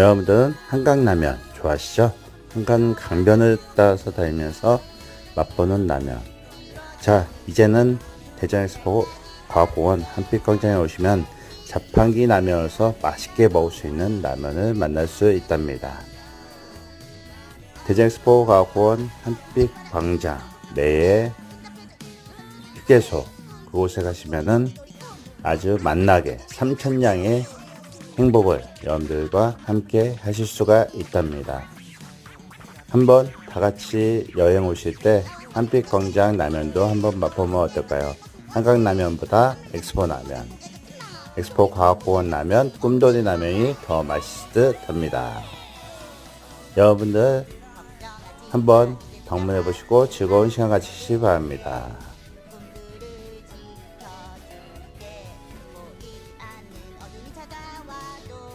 여러분들은 한강라면 좋아하시죠? 한강 강변을 따라서 다니면서 맛보는 라면. 자, 이제는 대전 엑스포 과학공원 한빛광장에 오시면 자판기 라면으로서 맛있게 먹을 수 있는 라면을 만날 수 있답니다. 대전 엑스포 과학공원 한빛광장 내에 휴게소 그곳에 가시면은 아주 만나게 3천냥의 행복을 여러분들과 함께 하실 수가 있답니다. 한번 다 같이 여행 오실 때 한빛 광장 라면도 한번 맛보면 어떨까요? 한강 라면보다 엑스포 라면, 엑스포 과학공원 라면, 꿈돌이 라면이 더 맛있을 듯 합니다. 여러분들 한번 방문해 보시고 즐거운 시간 가지시기 바랍니다.